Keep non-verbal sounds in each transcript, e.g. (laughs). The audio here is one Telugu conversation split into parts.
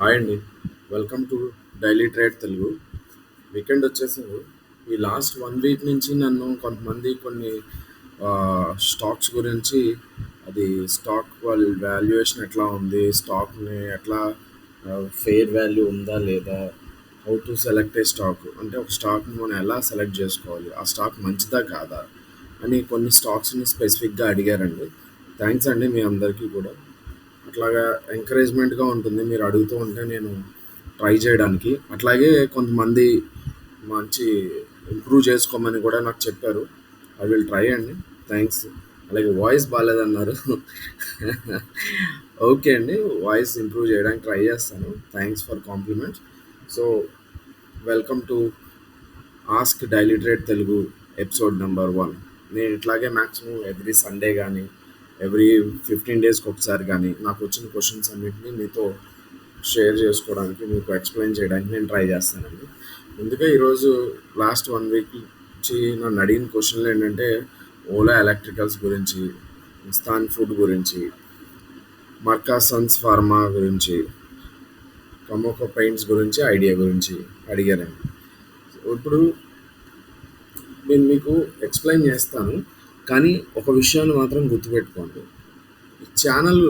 హాయ్ అండి. Welcome to daily trade Telugu weekend వచ్చేసింది. ఈ లాస్ట్ వన్ వీక్ నుంచి నన్ను కొంతమంది కొన్ని స్టాక్స్ గురించి అది స్టాక్ వాళ్ళ వాల్యుయేషన్ ఎట్లా ఉంది స్టాక్ని ఎట్లా ఫెయిర్ వాల్యూ ఉందా లేదా how to select a stock అంటే ఒక స్టాక్ని మనం ఎలా సెలెక్ట్ చేసుకోవాలి ఆ స్టాక్ మంచిదా కాదా అని కొన్ని స్టాక్స్ని స్పెసిఫిక్గా అడిగారండి. థ్యాంక్స్ అండి మీ అందరికీ కూడా. అట్లాగా ఎంకరేజ్మెంట్గా ఉంటుంది. మీరు అడుగుతూ ఉంటే నేను ట్రై చేయడానికి. అట్లాగే కొంతమంది మంచి ఇంప్రూవ్ చేసుకోమని కూడా నాకు చెప్పారు. ఐ విల్ ట్రై అండి. థ్యాంక్స్ అలాగే వాయిస్ బాగాలేదన్నారు ఓకే (laughs) అండి. వాయిస్ ఇంప్రూవ్ చేయడానికి ట్రై చేస్తాను. Thanks for compliments so welcome to ask daily trade Telugu episode number one నేను ఇట్లాగే మ్యాక్సిమం ఎవ్రీ సండే కానీ ఎవ్రీ ఫిఫ్టీన్ డేస్కి ఒకసారి కానీ నాకు వచ్చిన క్వశ్చన్స్ అన్నింటినీ మీతో షేర్ చేసుకోవడానికి మీకు ఎక్స్ప్లెయిన్ చేయడానికి నేను ట్రై చేస్తానండి. ముందుగా ఈరోజు లాస్ట్ వన్ వీక్ నుంచి నన్ను అడిగిన క్వశ్చన్లు ఏంటంటే ఓలా ఎలక్ట్రికల్స్ గురించి ఇస్తాన్ ఫుడ్ గురించి మర్కా సన్స్ ఫార్మా గురించి టొమాటో పెయింట్స్ గురించి ఐడియా గురించి అడిగారండి. ఇప్పుడు నేను మీకు ఎక్స్ప్లెయిన్ చేస్తాను. కానీ ఒక విషయాన్ని మాత్రం గుర్తుపెట్టుకోండి. ఈ ఛానల్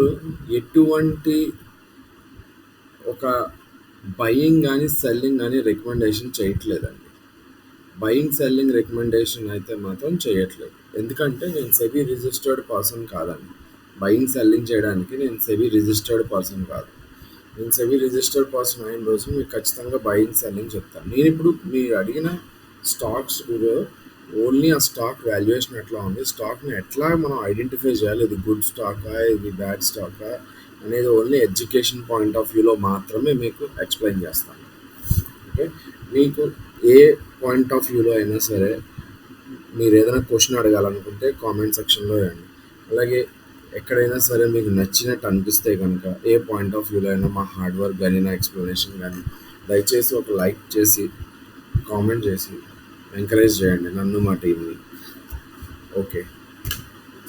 ఎటువంటి ఒక బయింగ్ కానీ సెల్లింగ్ కానీ రికమెండేషన్ చేయట్లేదండి. బయింగ్ సెల్లింగ్ రికమెండేషన్ అయితే మాత్రం చేయట్లేదు. ఎందుకంటే నేను సెబీ రిజిస్టర్డ్ పర్సన్ కాదండి. బయింగ్ సెల్లింగ్ చేయడానికి నేను సెబీ రిజిస్టర్డ్ పర్సన్ కాదు. నేను సెబీ రిజిస్టర్డ్ పర్సన్ అయిన రోజు మీకు ఖచ్చితంగా బయింగ్ సెల్లింగ్ చెప్తాను. నేను ఇప్పుడు మీరు అడిగిన స్టాక్స్ ఓన్లీ ఆ స్టాక్ వాల్యుయేషన్ ఎట్లా ఉంది స్టాక్ని ఎట్లా మనం ఐడెంటిఫై చేయాలి ఇది గుడ్ స్టాకా ఇది బ్యాడ్ స్టాకా అనేది ఓన్లీ ఎడ్యుకేషన్ పాయింట్ ఆఫ్ వ్యూలో మాత్రమే మీకు ఎక్స్ప్లెయిన్ చేస్తాను. ఓకే? మీకు ఏ పాయింట్ ఆఫ్ వ్యూలో అయినా సరే మీరు ఏదైనా క్వశ్చన్ అడగాలనుకుంటే కామెంట్ సెక్షన్లో వేయండి అలాగే ఎక్కడైనా సరే మీకు నచ్చినట్టు అనిపిస్తే కనుక ఏ పాయింట్ ఆఫ్ వ్యూలో అయినా మా హార్డ్ వర్క్ కానీ నా ఎక్స్ప్లెనేషన్ కానీ దయచేసి ఒక లైక్ చేసి కామెంట్ చేసి ఎంకరేజ్ చేయండి నన్ను మా టీంని ఓకే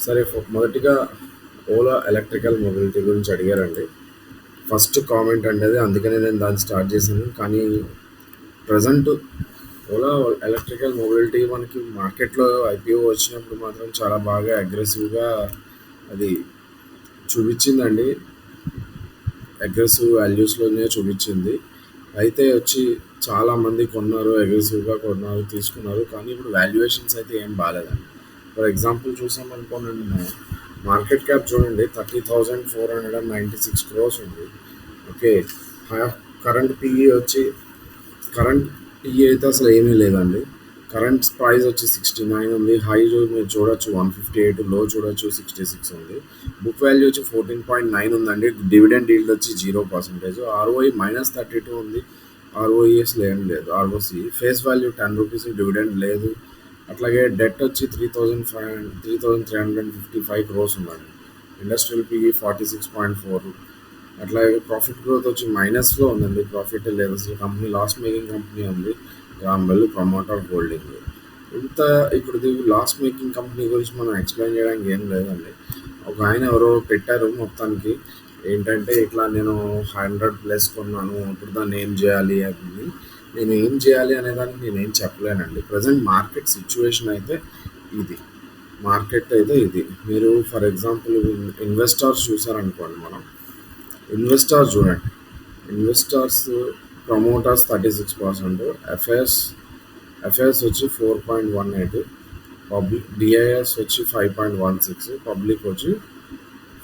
సరే మొదటిగా ఓలా ఎలక్ట్రికల్ మొబిలిటీ గురించి అడిగారండి. ఫస్ట్ కామెంట్ అనేది అందుకనే నేను దాన్ని స్టార్ట్ చేశాను. కానీ ప్రజెంట్ ఓలా ఎలక్ట్రికల్ మొబిలిటీ మనకి మార్కెట్లో ఐపీఓ వచ్చినప్పుడు మాత్రం చాలా బాగా అగ్రెసివ్గా అది చూపించిందండి. అగ్రెసివ్ వాల్యూస్లోనే చూపించింది. అయితే వచ్చి చాలామంది కొన్నారు అగ్రెసివ్గా కొన్నారు తీసుకున్నారు. కానీ ఇప్పుడు వాల్యుయేషన్స్ అయితే ఏం బాగాలేదండి ఫర్ ఎగ్జాంపుల్ చూసాం మార్కెట్ క్యాప్ చూడండి thirty thousand four hundred and ninety six crores ఉంది ఓకే కరెంట్ పిఈ వచ్చి కరెంట్ పిఈ అయితే అసలు ఏమీ లేదండి. కరెంట్ ప్రైస్ వచ్చి సిక్స్టీ నైన్ ఉంది హై మీరు చూడొచ్చు వన్ ఫిఫ్టీ ఎయిట్లో చూడొచ్చు సిక్స్టీ సిక్స్ ఉంది. బుక్ వాల్యూ వచ్చి ఫోర్టీన్ పాయింట్ నైన్ ఉందండి. డివిడెండ్ ఈల్డ్ వచ్చి zero percentage ROI minus thirty two ఉంది. ఆర్ఓఈఎస్ ఏం లేదు. ROC face value ten rupees dividend లేదు. అట్లాగే డెట్ వచ్చి three thousand five three thousand three hundred and fifty five crores ఉందండి. Industrial PE forty six point four అట్లాగే ప్రాఫిట్ గ్రోత్ వచ్చి మైనస్లో ఉందండి. ప్రాఫిట్ లేదు. అసలు కంపెనీ లాస్ మేకింగ్ కంపెనీ ఉంది. రాంబెల్ ప్రమోటర్ హోల్డింగ్ ఇంత ఇప్పుడు ఇది లాస్ మేకింగ్ కంపెనీ గురించి మనం ఎక్స్ప్లెయిన్ చేయడానికి ఏం లేదండి. ఒక ఆయన ఎవరో పెట్టారు మొత్తానికి. ఏంటంటే ఇట్లా నేను హండ్రెడ్ ప్లస్ కొన్నాను ఇప్పుడు దాన్ని ఏం చేయాలి అని. నేను ఏం చేయాలి అనే దానికి నేను చెప్పలేనండి. ప్రజెంట్ మార్కెట్ సిచ్యువేషన్ అయితే ఇది. మార్కెట్ అయితే ఇది. మీరు ఫర్ ఎగ్జాంపుల్ ఇన్వెస్టర్స్ చూసారనుకోండి మనం. ఇన్వెస్టార్స్ చూడండి. Investors promoters thirty six percent FIs FIs వచ్చి four point one eight public DIs వచ్చి five point one six public వచ్చి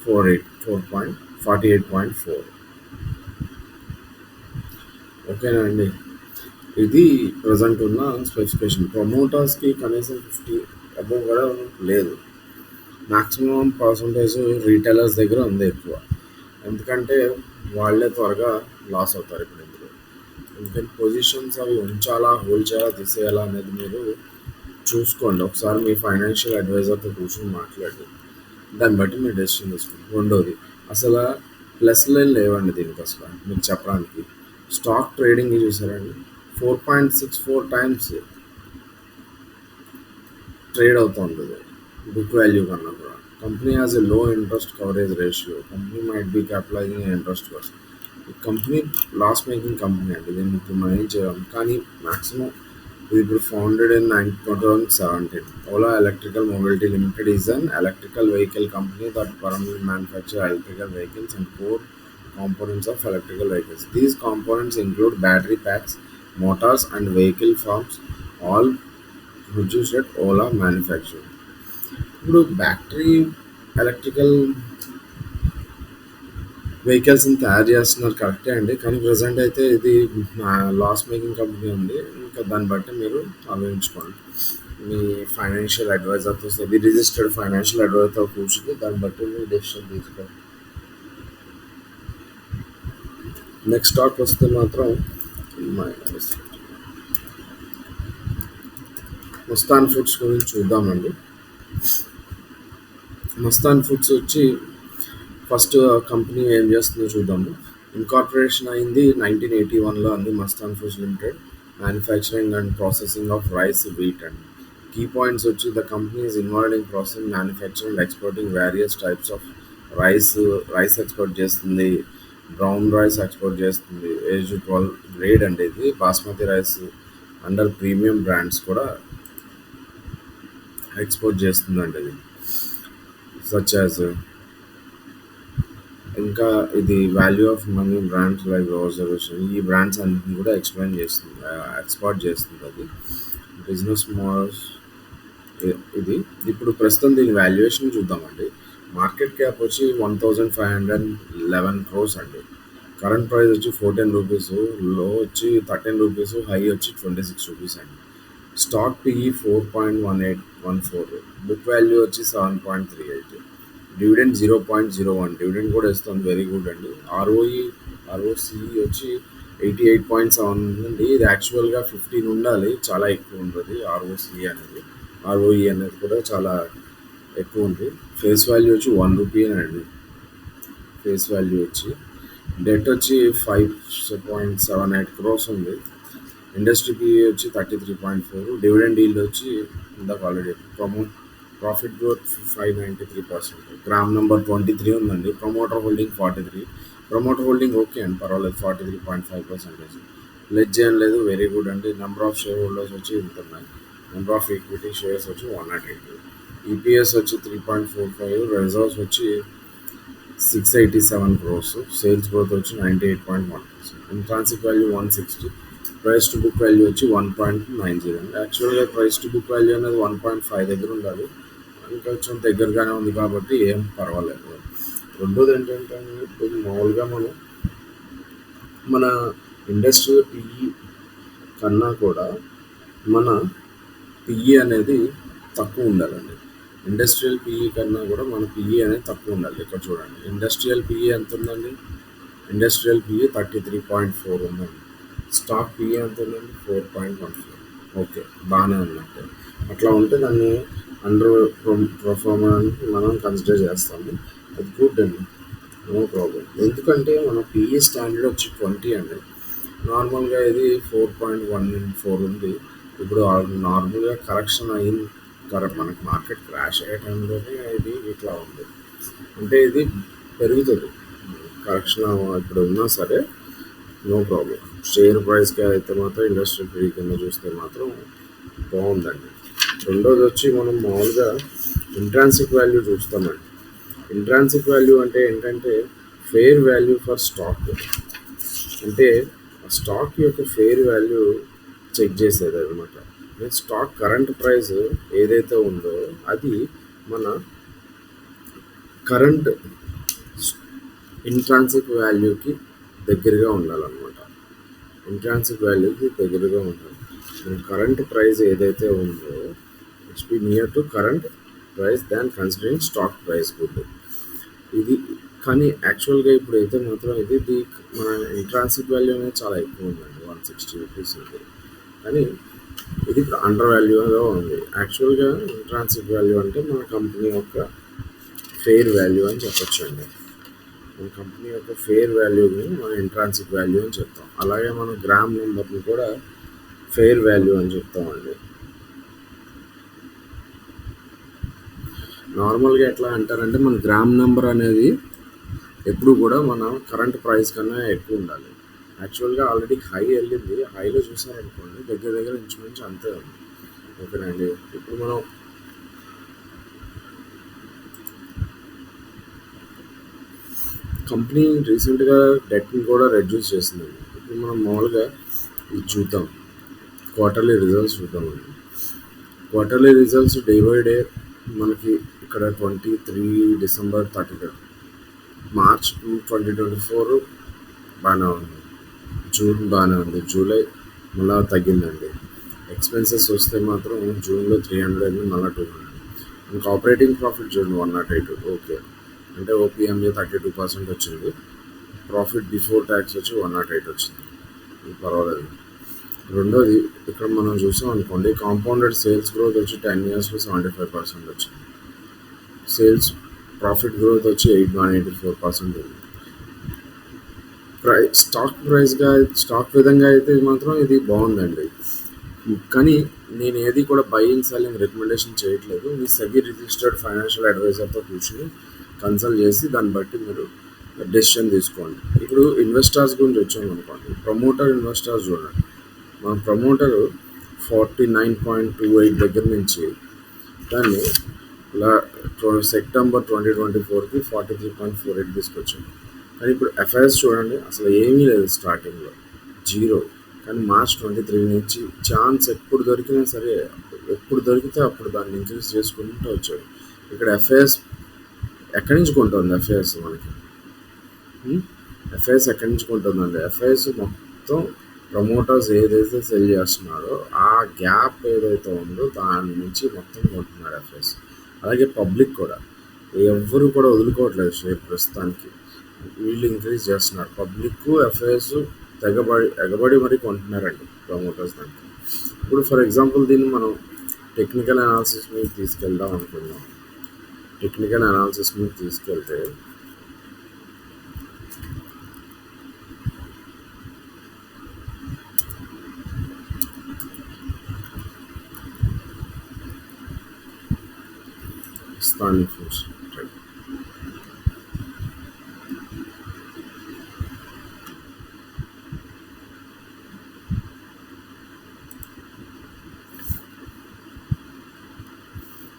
four eight four point forty eight point four ఓకేనా అండి ఇది ప్రజెంట్ ఉన్న స్పెసిఫికేషన్ ప్రమోటర్స్కి కనీసం ఫిఫ్టీ అబౌవ్ కూడా లేదు. మ్యాక్సిమం పర్సంటేజ్ రీటైలర్స్ దగ్గర ఉంది ఎక్కువ. ఎందుకంటే వాళ్ళే త్వరగా లాస్ అవుతారు ఇప్పుడు. డిఫరెంట్ పొజిషన్స్ అవి ఉంచాలా హోల్డ్ చేయాలా తీసేయాలా అనేది మీరు చూసుకోండి. ఒకసారి మీ ఫైనాన్షియల్ అడ్వైజర్తో కూర్చొని మాట్లాడి దాన్ని బట్టి మీరు డెసిషన్ తీసుకోండి రెండోది అసలు ప్లస్లే లేవండి దీనికి అసలు మీకు చెప్పడానికి. స్టాక్ ట్రేడింగ్ చూసారండి? Four point six four times trade అవుతుంది బుక్ వాల్యూ కన్నా కూడా. Company has a low interest coverage ratio company might be capitalizing interest కోసం ఈ కంపెనీ లాస్ మేకింగ్ కంపెనీ అండి దీన్ని ఇప్పుడు మనం ఏం చేయాలి కానీ మ్యాక్సిమం ఇది ఇప్పుడు founded in nine two thousand seventeen Ola electrical mobility limited is an electrical vehicle company that permanent manufacture electrical vehicles and core components of electrical vehicles. These components include battery packs, motors, and vehicle forms, all produced at Ola manufacturing. ఇప్పుడు బ్యాటరీ ఎలక్ట్రికల్ వెహికల్స్ని తయారు చేస్తున్నారు కరెక్టే అండి. కానీ ప్రజెంట్ అయితే ఇది లాస్ మేకింగ్ కంపెనీ ఉంది. ఇంకా దాన్ని బట్టి మీరు ఆలోచించుకోండి. మీ ఫైనాన్షియల్ అడ్వైజర్తో మీ రిజిస్టర్డ్ ఫైనాన్షియల్ అడ్వైజర్తో కూర్చుని దాన్ని బట్టి మీరు డెసిషన్ తీసుకోండి. నెక్స్ట్ స్టాక్ వస్తే మాత్రం మస్తాన్ ఫుడ్స్ గురించి చూద్దామండి. మస్తాన్ ఫుడ్స్ వచ్చి ఫస్ట్ కంపెనీ ఏం చేస్తుందో చూద్దాము ఇన్కార్పొరేషన్ అయింది నైన్టీన్ ఎయిటీ వన్లో అంది Mastan foods limited manufacturing and processing of rice wheat and key points వచ్చి the company is involve in processing manufacturing and exporting various types of rice rice export చేస్తుంది బ్రౌన్ రైస్ ఎక్స్పోర్ట్ చేస్తుంది. ఏజ్ ట్వెల్వ్ గ్రేడ్ అండి ఇది. Basmati rice under premium brands కూడా ఎక్స్పోర్ట్ చేస్తుందండి ఇది. సచ్ యాజ్ ఇంకా ఇది value of money brands like reservation ఈ బ్రాండ్స్ అన్నింటిని కూడా ఎక్స్ప్లెయిన్ చేస్తుంది ఎక్స్పోర్ట్ చేస్తుంది అది. బిజినెస్ మోడల్స్ ఇది. ఇప్పుడు ప్రస్తుతం దీని వాల్యుయేషన్ చూద్దామండి. మార్కెట్ క్యాప్ వచ్చి one thousand five hundred eleven crores అండి. కరెంట్ ప్రైస్ వచ్చి ఫోర్టీన్ రూపీస్లో వచ్చి థర్టీన్ రూపీస్ హై వచ్చి ట్వంటీ సిక్స్ రూపీస్ అండి stock PE four point one eight one four book value వచ్చి seven point three eight dividend zero point zero one. Dividend కూడా ఇస్తుంది. వెరీ గుడ్ అండి. ఆర్ఓఈ ఆర్ఓసిఈ వచ్చి ఎయిటీ ఎయిట్ పాయింట్ సెవెన్ ఉందండి. ఇది యాక్చువల్గా ఫిఫ్టీన్ ఉండాలి. చాలా ఎక్కువ ఉంటుంది ఆర్ఓసిఈ అనేది. ఆర్ఓఈ అనేది కూడా చాలా ఎక్కువ ఉంది. ఫేస్ వాల్యూ వచ్చి వన్ రూపీ అండి. ఫేస్ వాల్యూ వచ్చి. డెట్ వచ్చి five point seven eight crores ఉంది. ఇండస్ట్రీకి వచ్చి thirty three point four dividend yield వచ్చి ఇందాక already promote profit growth five ninety three percent gram number twenty three ఉందండి. Promoter holding forty three promoter holding okay అండి పర్వాలేదు forty three point five percentage pledge ఏం లేదు వెరీ గుడ్ అండి. నెంబర్ ఆఫ్ షేర్ హోల్డర్స్ వచ్చి ఇంత ఉన్నాయి. నెంబర్ ఆఫ్ ఈక్విటీ షేర్స్ వచ్చి వన్ నాట్ ఎయిట్ ఈపీఎస్ వచ్చి three point four five reserves వచ్చి six eighty seven crores sales growth వచ్చి ninety eight point one percent intrinsic value one sixty price to book value వచ్చి వన్ పాయింట్ నైన్ జీరో యాక్చువల్గా ప్రైస్ టు బుక్ వాల్యూ అనేది వన్ పాయింట్ ఫైవ్ దగ్గర ఉండాలి. కొంచెం దగ్గరగానే ఉంది కాబట్టి ఏం పర్వాలేదు. రెండోది ఏంటంటే ఇప్పుడు మామూలుగా మనం మన ఇండస్ట్రియల్ పిఈ కన్నా కూడా మన పిఈ అనేది తక్కువ ఉండాలండి. ఇండస్ట్రియల్ పిఈ కన్నా కూడా మన పిఈ అనేది తక్కువ ఉండాలి. ఇక్కడ చూడండి ఇండస్ట్రియల్ పిఈ ఎంత ఉందండి? Industrial PE thirty three point four ఉందండి. స్టాక్ పిఈ ఎంత ఉందండి? Four point one four okay బాగానే ఉందంటే అట్లా ఉంటే దాన్ని అండర్ పర్ఫార్మెన్స్ మనం కన్సిడర్ చేస్తాము. అది గుడ్ అండి. నో ప్రాబ్లం ఎందుకంటే మన పిఈ స్టాండర్డ్ వచ్చి ట్వంటీ అండి. నార్మల్గా ఇది ఫోర్ పాయింట్ వన్ ఫోర్ ఉంది. ఇప్పుడు నార్మల్గా కరెక్షన్ అయింది కరెక్ట్ మనకి మార్కెట్ క్రాష్ అయ్యే టైంలోనే ఇది ఇట్లా ఉంది. అంటే ఇది పెరుగుతుంది. కరెక్షన్ ఇప్పుడు ఉన్నా సరే నో ప్రాబ్లం షేర్ ప్రైస్కి అయితే మాత్రం ఇండస్ట్రీ పీ కింద చూస్తే మాత్రం బాగుందండి. రెండోది వచ్చి మనం మామూలుగా ఇంట్రాన్సిక్ వాల్యూ చూస్తామండి. ఇంట్రాన్సిక్ వాల్యూ అంటే ఏంటంటే ఫెయిర్ వాల్యూ ఫర్ స్టాక్ అంటే ఆ స్టాక్ యొక్క ఫెయిర్ వాల్యూ చెక్ చేసేది అనమాట స్టాక్ కరెంట్ ప్రైస్ ఏదైతే ఉందో అది మన కరెంట్ ఇంట్రాన్సిక్ వాల్యూకి దగ్గరగా ఉండాలన్నమాట. ఇంట్రాన్సిక్ వాల్యూకి దగ్గరగా ఉండాలి. కరెంట్ ప్రైస్ ఏదైతే ఉందో it's be near to current price than considering stock price good ఇది కానీ యాక్చువల్గా ఇప్పుడు అయితే మాత్రం ఇది ది మన ఇంట్రాన్సిక్ వాల్యూ అనేది చాలా ఎక్కువ ఉందండి వన్ సిక్స్టీ రూపీస్ ఉంది. కానీ ఇది ఇప్పుడు అండర్ వాల్యూలో ఉంది. యాక్చువల్గా ఇంట్రాన్సిక్ వాల్యూ అంటే మన కంపెనీ యొక్క ఫెయిర్ వాల్యూ అని చెప్పొచ్చు అండి మన కంపెనీ యొక్క ఫెయిర్ వాల్యూని మన ఇంట్రాన్సిక్ వాల్యూ అని చెప్తాం. అలాగే మనం గ్రామ్ నెంబర్ని కూడా ఫెయిర్ వాల్యూ అని చెప్తామండి. నార్మల్గా ఎట్లా అంటారంటే మన గ్రామ్ నెంబర్ అనేది ఎప్పుడు కూడా మన కరెంట్ ప్రైస్ కన్నా ఎక్కువ ఉండాలి. యాక్చువల్గా ఆల్రెడీ హై వెళ్ళింది. హైలో చూసారనుకోండి దగ్గర దగ్గర ఇంచుమించు అంతే ఉంది. ఓకేనండి. ఇప్పుడు మనం కంపెనీ రీసెంట్గా డెట్ని కూడా రెడ్యూస్ చేసిందండి. ఇప్పుడు మనం మామూలుగా ఇది చూద్దాం. క్వార్టర్లీ రిజల్ట్స్ చూద్దామండి. Quarterly results day by day మనకి ఇక్కడ twenty three December thirty March twenty twenty four బాగానే ఉంది. జూన్ బాగానే ఉంది. జూలై మళ్ళీ తగ్గిందండి. ఎక్స్పెన్సెస్ వస్తే మాత్రం జూన్లో త్రీ హండ్రెడ్ మళ్ళీ టూ హండ్రెడ్. ఇంకా ఆపరేటింగ్ ప్రాఫిట్ చూడండి వన్ నాట్ ఎయిట్. ఓకే. అంటే ఓపీఎంఏ థర్టీ టూ పర్సెంట్ వచ్చింది. ప్రాఫిట్ బిఫోర్ ట్యాక్స్ వచ్చి వన్ నాట్ ఎయిట్ వచ్చింది. పర్వాలేదు. రెండోది ఇక్కడ మనం చూసాం అనుకోండి కాంపౌండెడ్ సేల్స్ గ్రోత్ వచ్చి టెన్ ఇయర్స్లో సెవెంటీ ఫైవ్ పర్సెంట్ వచ్చింది. సేల్స్ ప్రాఫిట్ గ్రోత్ వచ్చి eight one eighty four percent ఉంది ప్రైస్ స్టాక్ ప్రైస్గా స్టాక్ విధంగా అయితే మాత్రం ఇది బాగుందండి. కానీ నేను ఏది కూడా బయింగ్ సెల్లింగ్ రికమెండేషన్ చేయట్లేదు. మీ సెబీ రిజిస్టర్డ్ ఫైనాన్షియల్ అడ్వైజర్తో కూర్చుని కన్సల్ట్ చేసి దాన్ని బట్టి మీరు డెసిషన్ తీసుకోండి. ఇప్పుడు ఇన్వెస్టర్స్ గురించి వచ్చాం అనుకోండి ప్రమోటర్ ఇన్వెస్టర్స్ చూడండి. మా promoter forty nine point two eight దగ్గర నుంచి దాన్ని ఇలా సెప్టెంబర్ ట్వంటీ ట్వంటీ ఫోర్కి forty three point four eight తీసుకొచ్చాం కానీ ఇప్పుడు ఎఫ్ఐఎస్ చూడండి అసలు ఏమీ లేదు స్టార్టింగ్లో. జీరో. కానీ మార్చ్ ట్వంటీ త్రీ నుంచి ఛాన్స్ ఎప్పుడు దొరికినా సరే ఎప్పుడు దొరికితే అప్పుడు దాన్ని ఇంక్రీజ్ చేసుకుంటూ వచ్చాడు. ఇక్కడ ఎఫ్ఐఎస్ ఎక్కడి నుంచి కొంటుంది ఎఫ్ఐఎస్ మనకి? ఎఫ్ఐఎస్ ఎక్కడి నుంచి కొంటుందండి? ఎఫ్ఐఎస్ మొత్తం ప్రమోటర్స్ ఏదైతే సెల్ చేస్తున్నాడో ఆ గ్యాప్ ఏదైతే ఉందో దాని నుంచి మొత్తం కొంటున్నారు ఎఫ్ఎస్ అలాగే పబ్లిక్ కూడా. ఎవ్వరు కూడా వదులుకోవట్లేదు షేర్ ప్రస్తుతానికి. వీళ్ళు ఇంక్రీజ్ చేస్తున్నారు. పబ్లిక్ ఎఫ్ఐఎస్ తెగబడి ఎగబడి మరీ కొంటున్నారండి ప్రమోటర్స్ దానికి. ఇప్పుడు ఫర్ ఎగ్జాంపుల్ దీన్ని మనం టెక్నికల్ అనాలిసిస్ మీద తీసుకెళ్దాం అనుకుందాం. టెక్నికల్ అనాలిసిస్ మీద తీసుకెళ్తే స్థానిక ఫుడ్స్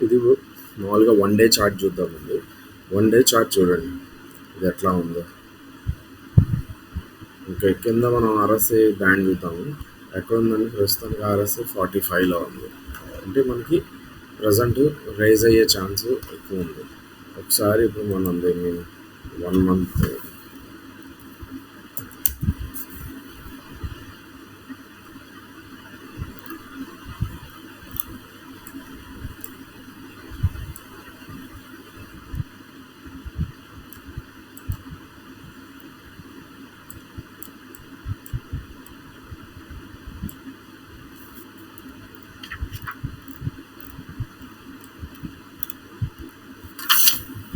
ఇది మామూలుగా వన్ డే చార్ట్ చూద్దామండి వన్ డే చార్ట్ చూడండి. ఇది ఎట్లా ఉందో. ఇంకా కింద మనం ఆర్ఎస్ఏ బ్యాండ్ చూద్దాము. ఎక్కడ ఉందండి? ప్రస్తుతానికి ఆర్ఎస్ఏ ఫార్టీ ఫైవ్లో ఉంది. అంటే మనకి ప్రజెంట్ రైజ్ అయ్యే ఛాన్స్ ఎక్కువ ఉంది. ఒకసారి ఇప్పుడు మనం దీన్ని వన్ మంత్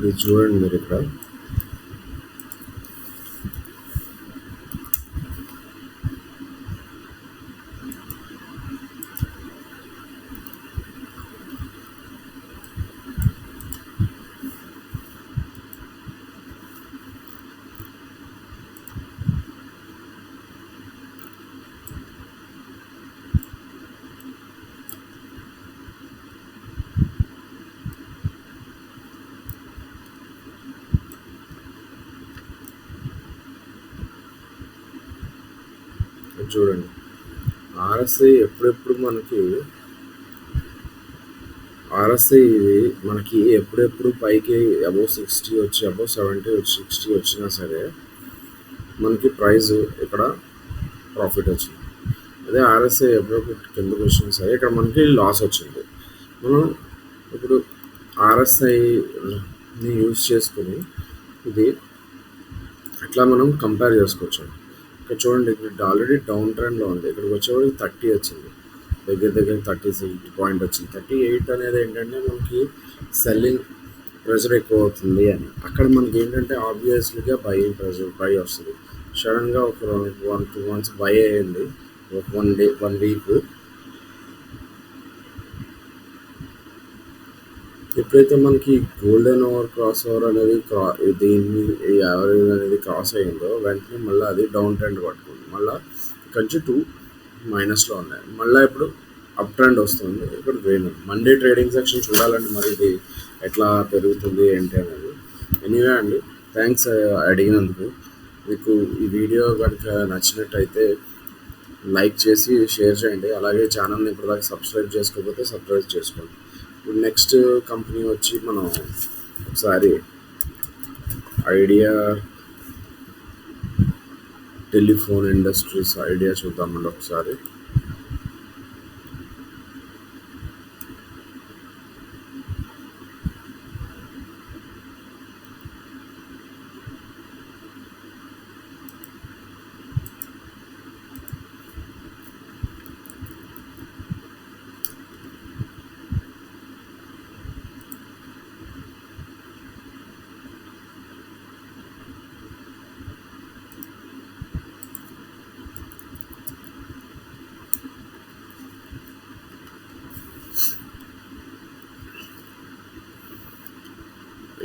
ఇది చూడండి మీరు ఇక్కడ చూడండి. ఆర్ఎస్ఐ ఎప్పుడెప్పుడు మనకి ఆర్ఎస్ఐ ఇది మనకి ఎప్పుడెప్పుడు పైకి అబౌవ్ సిక్స్టీ వచ్చి అబౌవ్ సెవెంటీ వచ్చి సిక్స్టీ వచ్చినా సరే మనకి ప్రైస్ ఇక్కడ ప్రాఫిట్ వచ్చింది. అదే ఆర్ఎస్ఐ ఎప్పుడెప్పుడు కిందకు వచ్చినా సరే ఇక్కడ మనకి లాస్ వచ్చింది. మనం ఇప్పుడు ఆర్ఎస్ఐని యూజ్ చేసుకుని ఇది అట్లా మనం కంపేర్ చేసుకోవచ్చు? ఇక్కడ చూడండి ఇక్కడ ఆల్రెడీ డౌన్ ట్రెండ్లో ఉంది. ఇక్కడికి వచ్చేవాడికి థర్టీ వచ్చింది. దగ్గర దగ్గర థర్టీ సిక్స్ పాయింట్ వచ్చింది. థర్టీ ఎయిట్ అనేది ఏంటంటే మనకి సెల్లింగ్ ప్రెషర్ ఎక్కువ అవుతుంది అని. అక్కడ మనకి ఏంటంటే ఆబ్వియస్లీగా బై ప్రెషర్ బై వస్తుంది. సడన్గా ఒక వన్ టూ మంత్స్ బై అయ్యింది. ఒక వన్ డే వన్ వీక్ ఎప్పుడైతే మనకి గోల్డెన్ ఓవర్ క్రాస్ ఓవర్ అనేది క్రా దీన్ని ఈ యావరేజ్ అనేది క్రాస్ అయిందో వెంటనే మళ్ళీ అది డౌన్ ట్రెండ్ పట్టుకుంది. మళ్ళీ ఇక్కడ నుంచి టూ మైనస్లో ఉన్నాయి. మళ్ళీ ఇప్పుడు అప్ ట్రెండ్ వస్తుంది. ఇక్కడ గ్రీన్ మండే ట్రేడింగ్ సెక్షన్ చూడాలండి మరి ఇది ఎట్లా పెరుగుతుంది ఏంటి అనేది. ఎనీవే అండి థ్యాంక్స్ uh, అడిగినందుకు. మీకు ఈ వీడియో కనుక నచ్చినట్టయితే లైక్ చేసి షేర్ చేయండి. అలాగే ఛానల్ని ఇప్పటిదాకా సబ్స్క్రైబ్ చేసుకోకపోతే సబ్స్క్రైబ్ చేసుకోండి. ఇప్పుడు నెక్స్ట్ కంపెనీ వచ్చి మనం ఒకసారి ఐడియా టెలిఫోన్ ఇండస్ట్రీస్ ఐడియా చూద్దామండి ఒకసారి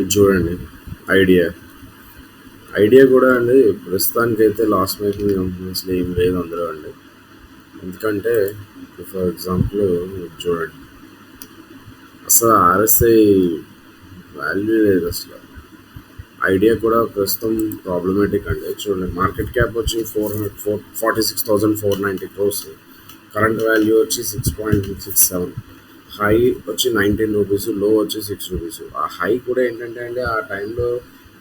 ఇది చూడండి ఐడియా. ఐడియా కూడా అండి ప్రస్తుతానికి అయితే లాస్ మేకింగ్ కంపెనీస్లో ఏం లేదు అందులో అండి. ఎందుకంటే ఫర్ ఎగ్జాంపుల్ చూడండి. అసలు ఆర్ఎస్ఐ వాల్యూ లేదు అసలు. ఐడియా కూడా ప్రస్తుతం ప్రాబ్లమేటిక్ అండి. చూడండి మార్కెట్ క్యాప్ వచ్చి four four forty six thousand four ninety crores current value వచ్చి six point six seven high వచ్చి నైన్టీన్ రూపీస్లో వచ్చి సిక్స్ రూపీస్. ఆ హై కూడా ఏంటంటే అండి ఆ టైంలో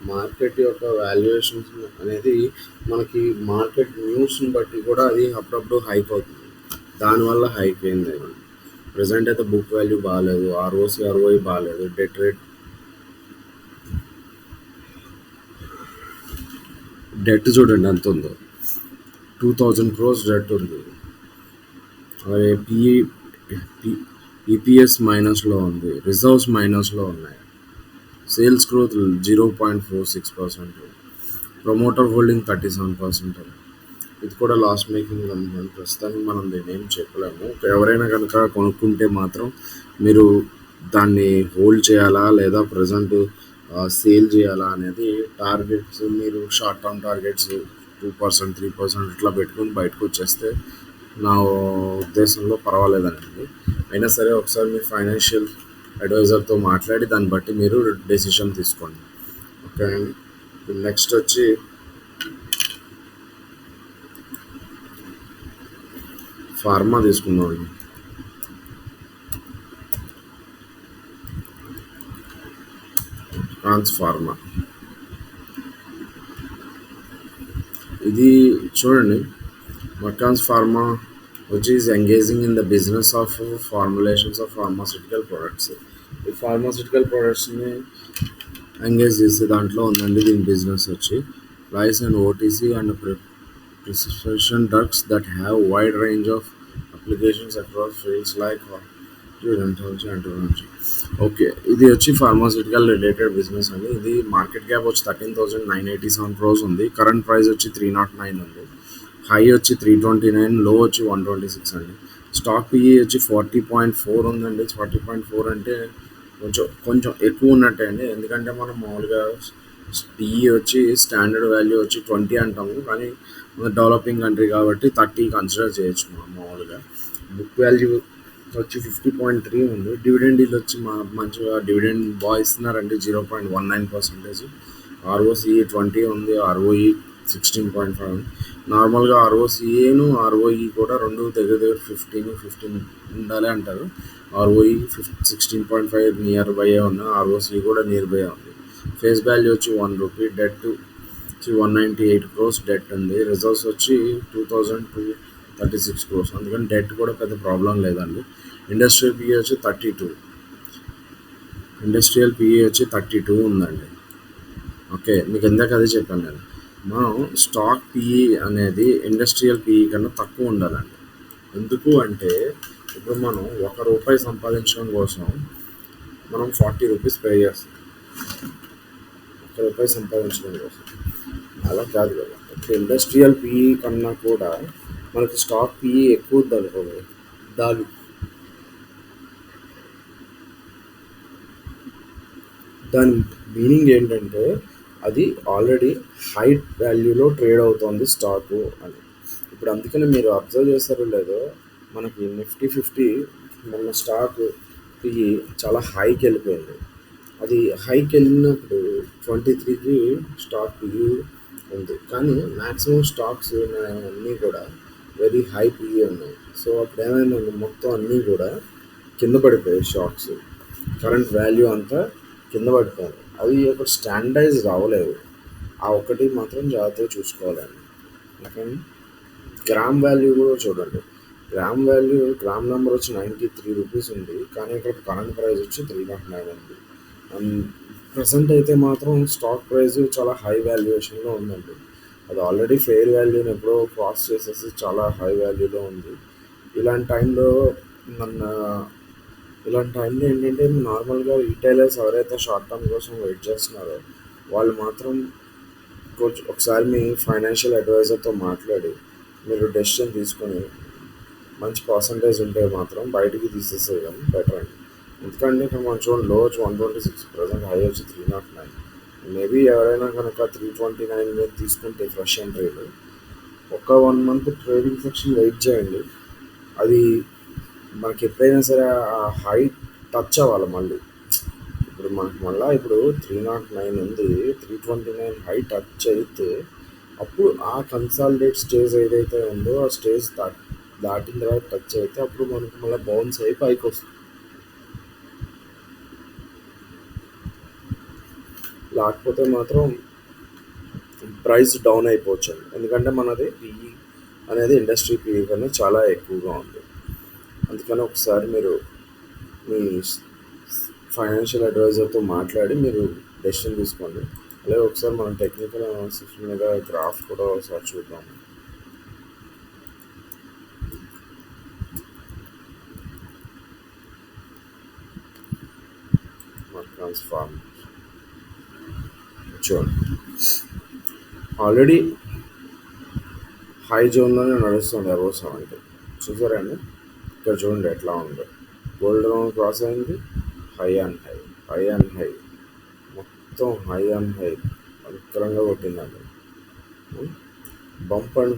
మార్కెట్ యొక్క వాల్యుయేషన్స్ అనేది మనకి మార్కెట్ న్యూస్ని బట్టి కూడా అది అప్పుడప్పుడు హైక్ అవుతుంది. దానివల్ల హైక్ అయింది. ప్రజెంట్ అయితే బుక్ వాల్యూ బాగాలేదు ఆర్ఓసి ఆర్ఓఐ బాగాలేదు డెట్ రేట్ డెట్ చూడండి ఎంత ఉందో. టూ థౌజండ్ క్రోర్స్ డెట్ ఉంది. అలాగే పిఈ ఈపీఎస్ మైనస్లో ఉంది. రిజర్వ్స్ మైనస్లో ఉన్నాయి. Sales growth zero point four six percent promoter holding thirty seven percent ఇది కూడా లాస్ మేకింగ్ కంపెనీ ప్రస్తుతానికి మనం దీన్ని ఏం చెప్పలేము. ఎవరైనా కనుక కొనుక్కుంటే మాత్రం మీరు దాన్ని హోల్డ్ చేయాలా లేదా ప్రజెంట్ సేల్ చేయాలా అనేది టార్గెట్స్ మీరు short term targets two percent three percent ఇట్లా పెట్టుకొని బయటకు వచ్చేస్తే నా ఉద్దేశంలో పర్వాలేదండి. అయినా సరే ఒకసారి మీ ఫైనాన్షియల్ అడ్వైజర్తో మాట్లాడి దాన్ని బట్టి మీరు డెసిషన్ తీసుకోండి. ఓకే అండి. నెక్స్ట్ వచ్చి ఫార్మా తీసుకుందాం అండి ట్రాన్స్ ఫార్మా. ఇది చూడండి. Marksans pharma which is engaging in the business of formulations of pharmaceutical products. ఈ ఫార్మాసిటికల్ ప్రొడక్ట్స్ని ఎంగేజ్ చేసే దాంట్లో ఉందండి దీని బిజినెస్ వచ్చి. Price and OTC and prescription drugs that have wide range of applications across fields like okay ఇది వచ్చి ఫార్మాసిటికల్ రిలేటెడ్ బిజినెస్ అండి. ఇది మార్కెట్ క్యాప్ వచ్చి thirteen thousand nine eighty seven crores ఉంది. కరెంట్ ప్రైస్ వచ్చి త్రీ నాట్ నైన్ ఉంది. హై వచ్చి త్రీ ట్వంటీ నైన్లో వచ్చి వన్ ట్వంటీ సిక్స్ అండి స్టాక్ పిఈ వచ్చి ఫార్టీ పాయింట్ ఫోర్ ఉందండి. ఫార్టీ పాయింట్ ఫోర్ అంటే కొంచెం కొంచెం ఎక్కువ ఉన్నట్టే అండి. ఎందుకంటే మనం మామూలుగా పిఈ వచ్చి స్టాండర్డ్ వాల్యూ వచ్చి ట్వంటీ అంటాము. కానీ డెవలపింగ్ కంట్రీ కాబట్టి థర్టీ కన్సిడర్ చేయొచ్చు మనం మామూలుగా. బుక్ వాల్యూ వచ్చి ఫిఫ్టీ పాయింట్ త్రీ ఉంది. డివిడెండ్ ఇల్లు వచ్చి మా మంచిగా డివిడెండ్ బాగా ఇస్తున్నారండి. Zero point one nine percentage ROC twenty ఉంది. ఆర్ఓఈ సిక్స్టీన్ పాయింట్ ఫైవ్ నార్మల్గా ఆర్ఓసిఏను ఆర్ఓఈ కూడా రెండు దగ్గర దగ్గర ఫిఫ్టీన్ ఫిఫ్టీన్ ఉండాలి అంటారు. ఆర్ఓఈ ఫిఫ్ sixteen point five nearby ఉంది ఆర్ఓసి కూడా నియర్ బై ఉంది. ఫేస్ వాల్యూ వచ్చి వన్ రూపీ డెట్ వచ్చి one ninety eight crores debt ఉంది. రిజర్వ్స్ వచ్చి two thousand two thirty six crores. అందుకని డెట్ కూడా పెద్ద ప్రాబ్లం లేదండి. ఇండస్ట్రియల్ పిఏ వచ్చి థర్టీ టూ ఇండస్ట్రియల్ పిఏ వచ్చి థర్టీ టూ ఉందండి. ఓకే మీకు ఎందాక అదే చెప్పాను నేను. మనం స్టాక్ పిఈ అనేది ఇండస్ట్రియల్ పిఈ కన్నా తక్కువ ఉండాలండి. ఎందుకు అంటే ఇప్పుడు మనం ఒక రూపాయి సంపాదించడం కోసం మనం ఫార్టీ రూపీస్ పే చేస్తాం. ఒక రూపాయి సంపాదించడం కోసం. అలా కాదు కదా. ఇప్పుడు ఇండస్ట్రియల్ పిఈ కన్నా కూడా మనకి స్టాక్ పిఈ ఎక్కువ అనుకోండి దాని దాని మీనింగ్ ఏంటంటే అది ఆల్రెడీ హై వాల్యూలో ట్రేడ్ అవుతోంది స్టాకు అని. ఇప్పుడు అందుకని మీరు అబ్జర్వ్ చేస్తారో లేదో మనకి నిఫ్టీ ఫిఫ్టీ మొన్న స్టాక్ దిగి చాలా హైకి వెళ్ళిపోయింది. అది హైకి వెళ్ళినప్పుడు ట్వంటీ త్రీకి స్టాక్ పిఈ ఉంది. కానీ మ్యాక్సిమం స్టాక్స్ అన్నీ కూడా వెరీ హై పిఈ ఉన్నాయి. సో అప్పుడు ఏమైందండి మొత్తం అన్నీ కూడా కింద పడిపోయాయి స్టాక్స్ కరెంట్ వాల్యూ అంతా కింద పడిపోయింది. అవి ఒక స్టాండర్డైజ్ రావలేదు. ఆ ఒక్కటి మాత్రం జాగ్రత్తగా చూసుకోవాలండి. ఓకేనా? గ్రామ్ వాల్యూ కూడా చూడండి. గ్రామ్ వాల్యూ గ్రామ్ నెంబర్ వచ్చి నైంటీ త్రీ రూపీస్ ఉంది. కానీ ఇక్కడ కరెంట్ ప్రైస్ వచ్చి త్రీ నాట్ నైన్ ఉంది. అండ్ ప్రజెంట్ అయితే మాత్రం స్టాక్ ప్రైస్ చాలా హై వాల్యుయేషన్లో ఉందండి. అది ఆల్రెడీ ఫెయిర్ వాల్యూని ఎప్పుడో క్రాస్ చేసేసి చాలా హై వాల్యూలో ఉంది. ఇలాంటి టైంలో మన ఇలాంటి టైంలో ఏంటంటే నార్మల్గా రీటైలర్స్ ఎవరైతే షార్ట్ టర్మ్ కోసం వెయిట్ చేస్తున్నారో వాళ్ళు మాత్రం కొంచెం ఒకసారి మీ ఫైనాన్షియల్ అడ్వైజర్తో మాట్లాడి మీరు డెసిషన్ తీసుకొని మంచి పర్సంటేజ్ ఉంటే మాత్రం బయటికి తీసేసేయడం బెటర్ అండి. ఎందుకంటే ఇక్కడ మనం చూడండి లో వచ్చి one twenty six present high వచ్చి త్రీ నాట్ నైన్ మేబీ ఎవరైనా కనుక త్రీ ట్వంటీ నైన్ మీద తీసుకుంటే ఫ్రెష్ అండ్ ట్రేడ్ ఒక one month trading section wait చేయండి. అది మనకి ఎప్పుడైనా సరే ఆ హై టచ్ అవ్వాలి మళ్ళీ. ఇప్పుడు మనకి మళ్ళీ ఇప్పుడు త్రీ నాట్ నైన్ ఉంది. Three twenty nine high touch అయితే అప్పుడు ఆ కన్సాలిడేట్ స్టేజ్ ఏదైతే ఉందో ఆ స్టేజ్ దాట్ దాటిన తర్వాత టచ్ అయితే అప్పుడు మనకు మళ్ళీ బౌన్స్ అయి పైకి వస్తుంది. లేకపోతే మాత్రం ప్రైస్ డౌన్ అయిపోవచ్చు. ఎందుకంటే మనది పిఈ అనేది ఇండస్ట్రీ పిఈ కన్నా చాలా ఎక్కువగా ఉంది. అందుకని ఒకసారి మీరు మీ ఫైనాన్షియల్ అడ్వైజర్తో మాట్లాడి మీరు డెసిషన్ తీసుకోండి. అలాగే ఒకసారి మనం టెక్నికల్ అనాలిసిస్ మీద గ్రాఫ్ కూడా ఒకసారి చూద్దాం. ట్రాన్స్ఫార్మ్ చూడండి ఆల్రెడీ హై జోన్లోనే నడుస్తుంది అబౌ సెవెంటీ చూసారా అండి? ఇక్కడ చూడండి ఎట్లా ఉందో. గోల్డ్ లోన్ క్రాస్ అయింది. High and high high and high మొత్తం హై అండ్ హై భయంకరంగా కొట్టిందండి. బంప్ అండ్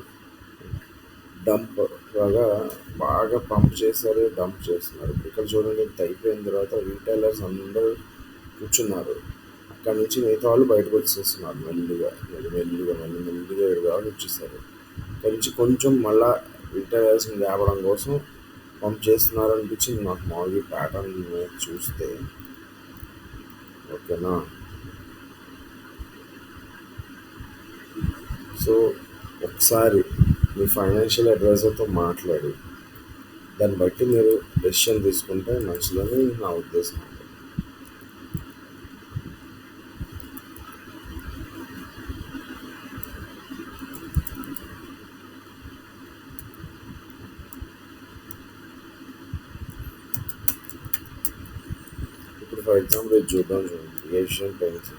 డంప్ లాగా బాగా పంప్ చేశారు డంప్ చేస్తున్నారు. ఇక్కడ చూడండి ఇంత అయిపోయిన తర్వాత రీటైలర్స్ అందరూ కూర్చున్నారు. అక్కడ నుంచి మిగతా వాళ్ళు బయటకు వచ్చేస్తున్నారు. మెల్లిగా మెల్లి మెల్లిగా మెల్లి మెల్లిగా ఏడు వాళ్ళు వచ్చేసారు. అక్కడి నుంచి కొంచెం మళ్ళా రీటైలర్స్ని లేపడం కోసం పంప్ చేస్తున్నారు అనిపించింది నాకు మామూలుగా ప్యాటర్న్ చూస్తే. ఓకేనా సో ఒకసారి మీ ఫైనాన్షియల్ అడ్వైజర్తో మాట్లాడి. దాన్ని బట్టి మీరు డెసిషన్ తీసుకుంటే మంచిదని నా ఉద్దేశం అండి ఇప్పుడు ఫర్ ఎగ్జాంపుల్ ఇది చూద్దాం చూడండి ఏషియన్ పెయింట్స్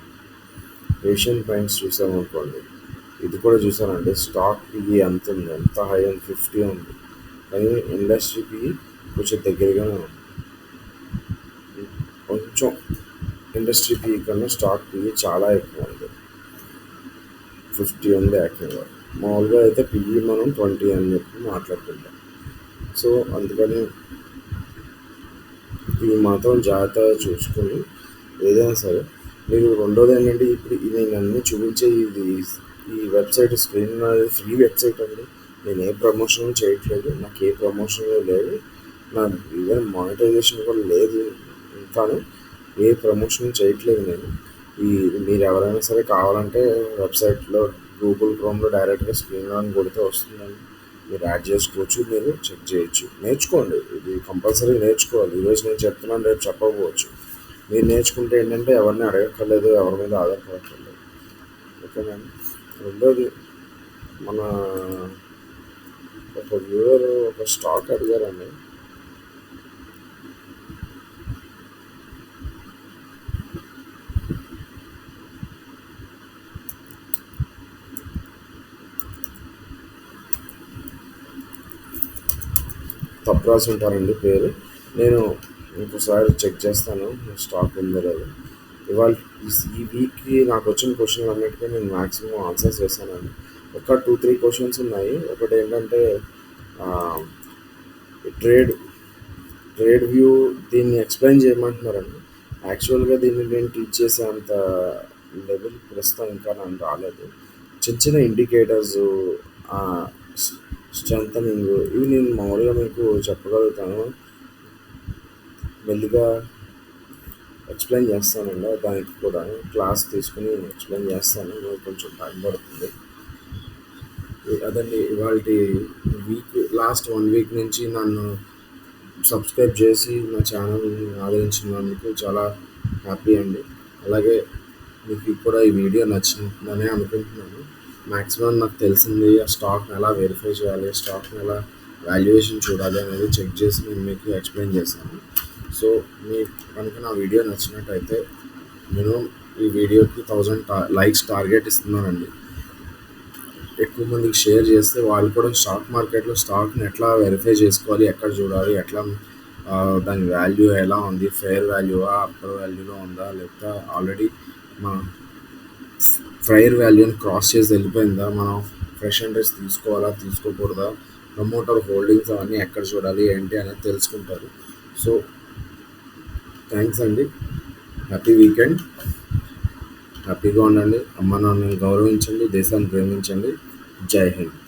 ఏషియన్ పెయింట్స్ చూసామనుకోండి ఇది కూడా చూసానండి. స్టాక్ ఇది ఎంత ఉంది? ఎంత హై అండ్ ఫిఫ్టీ ఉంది. కానీ ఇండస్ట్రీకి కొంచెం దగ్గరగానే ఉంది. కొంచెం ఇండస్ట్రీ కన్నా స్టాక్ పిఈ చాలా ఎక్కువ ఉంది. ఫిఫ్టీ ఉంది యాక్చువల్గా మామూలుగా అయితే పిఈ మనం ట్వంటీ అని చెప్పి మాట్లాడుకుంటాం. సో అందుకని ఇవి మాత్రం జాగ్రత్తగా చూసుకొని ఏదైనా సరే. మీరు రెండోది ఏంటంటే ఇప్పుడు ఇది నేను అన్నీ చూపించే ఇది ఈ వెబ్సైట్ స్క్రీన్ అనేది ఫ్రీ వెబ్సైట్ అండి. నేను ఏ ప్రమోషన్ చేయట్లేదు నాకు ఏ ప్రమోషన్ లేదు. నా ఈవెన్ మానిటైజేషన్ కూడా లేదు. కానీ ఏ ప్రమోషన్ చేయట్లేదు నేను. ఈ మీరు ఎవరైనా సరే కావాలంటే వెబ్సైట్లో గూగుల్ క్రోమ్లో డైరెక్ట్గా స్క్రీన్ అని కొడితే వస్తుందండి. మీరు యాడ్ చేసుకోవచ్చు మీరు చెక్ చేయొచ్చు. నేర్చుకోండి. ఇది కంపల్సరీ నేర్చుకోవాలి. ఈరోజు నేను చెప్తున్నాను రేపు చెప్పకపోవచ్చు. మీరు నేర్చుకుంటే ఏంటంటే ఎవరిని అడగక్కర్లేదు ఎవరి మీద ఆధారపడక్కర్లేదు. ఓకేనా రెండోది మన ఒక వ్యూవర్ ఒక స్టాక్ అడిగారండి తప్పు రాసి ఉంటారండి పేరు నేను ఇంకోసారి చెక్ చేస్తాను స్టాక్ ఉందో లేదో ఇవాళ ఈ వీక్‌కి నాకు నాకొచ్చిన అన్నిటికీ నేను మాక్సిమం ఆన్సర్స్ చేశానండి. ఒక టూ త్రీ క్వశ్చన్స్ ఉన్నాయి. ఒకటి ఏంటంటే ట్రేడ్ ట్రేడ్ వ్యూ దీన్ని ఎక్స్‌ప్లెయిన్ చేయమంటున్నారండి. యాక్చువల్‌గా దీన్ని నేను టీచ్ చేసే అంత లెవెల్ ప్రస్తుతం ఇంకా నాకు రాలేదు. చిన్న చిన్న ఇండికేటర్స్ ఆహ్, ఇవి నేను మామూలుగా మీకు చెప్పగలుగుతాను. మెల్లిగా ఎక్స్‌ప్లెయిన్ చేస్తానండి. దానికి కూడా క్లాస్ తీసుకొని ఎక్స్‌ప్లెయిన్ చేస్తాను. కొంచెం టైం పడుతుంది. అదండి ఇవాళ వీక్ లాస్ట్ వన్ వీక్ నుంచి నన్ను సబ్స్క్రైబ్ చేసి నా ఛానల్‌ని ఆదరించినందుకు చాలా హ్యాపీ అండి. అలాగే మీకు కూడా ఈ వీడియో నచ్చిందని అనుకుంటున్నాను. మాక్సిమం నాకు తెలిసింది ఆ స్టాక్‌ని ఎలా వెరిఫై చేయాలి, స్టాక్‌ని ఎలా వాల్యుయేషన్ చూడాలి అనేది చెక్ చేసి నేను మీకు ఎక్స్‌ప్లెయిన్ చేశాను. సో, మీకు కనుక నా వీడియో నచ్చినట్టయితే నేను ఈ వీడియోకి థౌజండ్ టా లైక్స్ టార్గెట్ ఇస్తున్నానండి. ఎక్కువ మందికి షేర్ చేస్తే వాళ్ళు కూడా స్టాక్ మార్కెట్‌లో స్టాక్‌ని ఎట్లా వెరిఫై చేసుకోవాలి, ఎక్కడ చూడాలి, ఎట్లా దాని వాల్యూ ఎలా ఉంది, ఫెయిర్ వాల్యూవా, అప్పర్ వాల్యూలో ఉందా, లేకపోతే ఆల్రెడీ మా ఫెయిర్ వాల్యూని క్రాస్ చేసి వెళ్ళిపోయిందా, మనం ఫ్రెష్ ఎంట్రీస్ తీసుకోవాలా, తీసుకోకూడదా, ప్రమోటర్ హోల్డింగ్స్ అవన్నీ ఎక్కడ చూడాలి, ఏంటి అనేది తెలుసుకుంటారు. సో, థ్యాంక్స్ అండి. Happy weekend. హ్యాపీగా ఉండండి. అమ్మానాన్నని గౌరవించండి. దేశాన్ని ప్రేమించండి. జై హింద్.